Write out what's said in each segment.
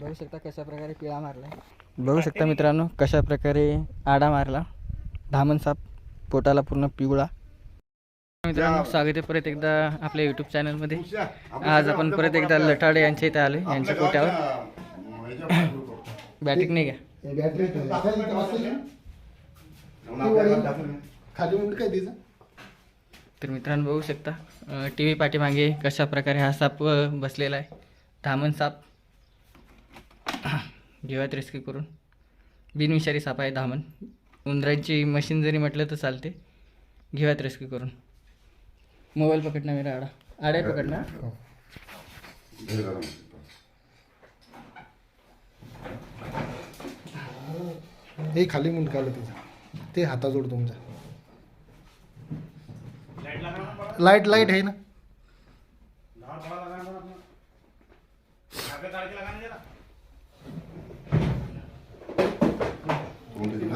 बघू शकता कशा प्रकारे पिळा मारला बघू शकता मित्रांनो कशा प्रकारे आडा मारला. धामण साप पोटाला पूर्ण पिवळा. मित्रांनो स्वागत आहे परत एकदा आपल्या युट्यूब चॅनलमध्ये आज आपण परत एकदा लठाडे यांच्या इथे आलो यांच्या पोट्यावर. बॅटिंग नाही का? तर मित्रांनो बघू शकता टी व्ही पाठीमागे कशा प्रकारे हा साप बसलेला आहे. धामण साप. घेऊयात रेस्क्यू करून. बिनविषारी साप आहे धामण उंदरांची मशीन जरी म्हटलं तर चालते. घेऊयात रेस्क्यू करून. मोबाईल पकडणार मेरा आडा. आडा पकडणार हे खाली म्हणून काढलं तिचं. ते हाताजोड तुमचा. लाइट लाइट आहे ना.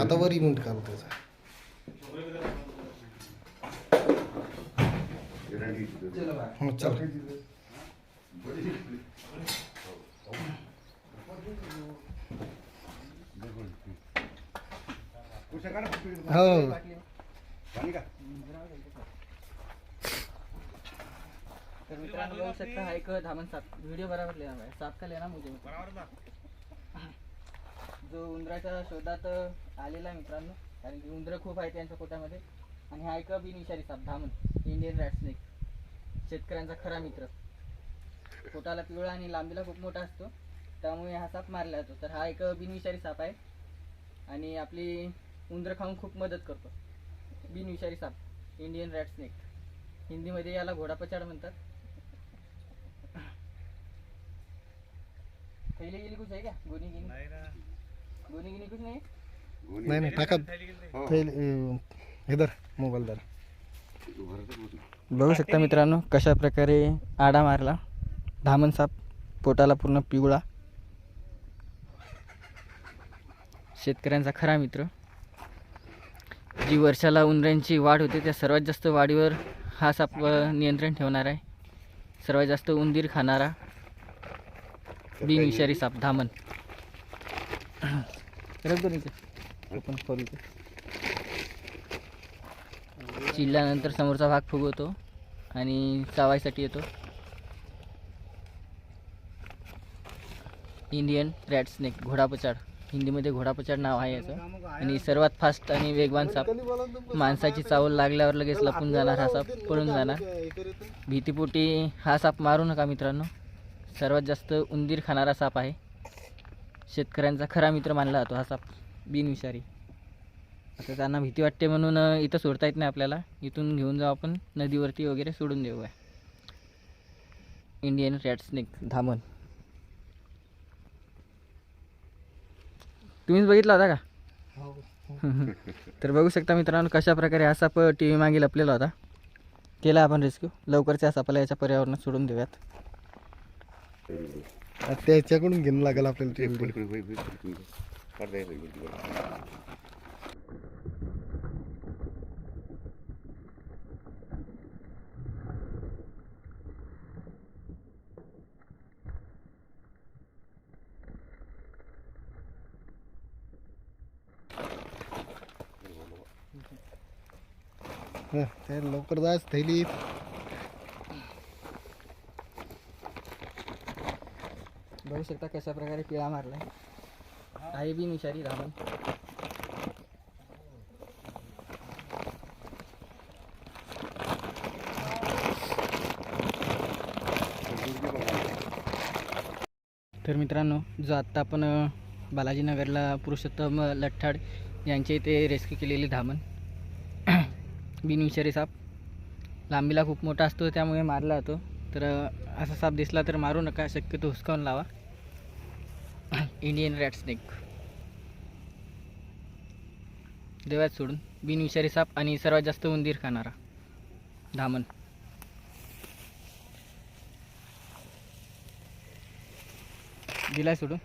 आता वरी म्हणून काढलं त्याचा हो चल. हो. तर मित्रांनो बघू शकता हा एक धामण साप व्हिडिओ बराबर लेना भाई साप का लेना मुझे जो उंदराच्या शोधात आलेला आहे मित्रांनो. कारण की उंदरं खूप आहे त्यांच्या पोटामध्ये. आणि हा एक बिनविषारी साप धामण इंडियन रॅट स्नेक शेतकऱ्यांचा खरा मित्र. पोटाला पिवळा आणि लांबीला खूप मोठा असतो. त्यामुळे हा साप मारला जातो. तर हा एक बिनविषारी साप आहे. आणि आपली उंदरं खाऊन खूप मदत करतो. बिनविषारी साप. इंडियन रॅट स्नेक हिंदीमध्ये याला घोडापचाड म्हणतात. पहिले गेली कुछ आहे का गोनी गिनी? गिनी नाही नाही नाही टाका. हे धर मोबाईल धर. बघू शकता मित्रांनो कशा प्रकारे आडा मारला. धामण साप पोटाला पूर्ण पिवळा. शेतकऱ्यांचा खरा मित्र. जी वर्षाला उंदरांची वाढ होते त्या सर्वात जास्त वाढीवर हा साप नियंत्रण ठेवणार आहे. सर्वात जास्त उंदीर खाणारा बिनविषारी साप धामण. ओपन खोल समोरचा भाग फुगवतो आणि चावायसाठी येतो. इंडियन रॅट स्नेक घोडापचाड हिंदीमध्ये घोडापचाड नाव आहे याचं. आणि सर्वात फास्ट आणि वेगवान साप. माणसाची चावल लागल्यावर लगेच लपून जाणार हा साप पळून जाणार. भीतीपोटी हा साप मारू नका मित्रांनो. सर्वात जास्त उंदीर खाणारा साप आहे. शेतकऱ्यांचा खरा मित्र मानला जातो हा साप बिनविषारी. आता त्यांना भीती वाटते म्हणून इथं सोडता येत नाही आपल्याला. इथून घेऊन जाऊ आपण नदीवरती वगैरे सोडून देऊया. इंडियन रॅट स्नेक धामण. तुम्हीच बघितला होता का? तर बघू शकता मित्रांनो कशा प्रकारे हा साप टी व्ही मागे लपलेला होता. केला आपण रेस्क्यू लवकरच या सापाला याच्या पर्यावरणात सोडून देऊयात. त्याच्याकडून घेणं लागेल आपल्याला ते. हं, लवकर जायच थैली. बघू शकता कशा प्रकारे पिळा मारला आहे बी निशारी धावण तर मित्रांनो जो आत्ता आपण बालाजीनगरला पुरुषोत्तम लठ्ठाड यांच्या इथे रेस्क्यू केलेली धामण. बिनविषारी साप. लांबीला खूप मोठा असतो त्यामुळे मारला जातो. तर असा साप दिसला तर मारू नका शक्यतो हुसकावून लावा. इंडियन रॅट स्नेक देवात सोडून बिनविषारी साप आणि सर्वात जास्त उंदीर खाणारा. धामण. दिलाय सोडून.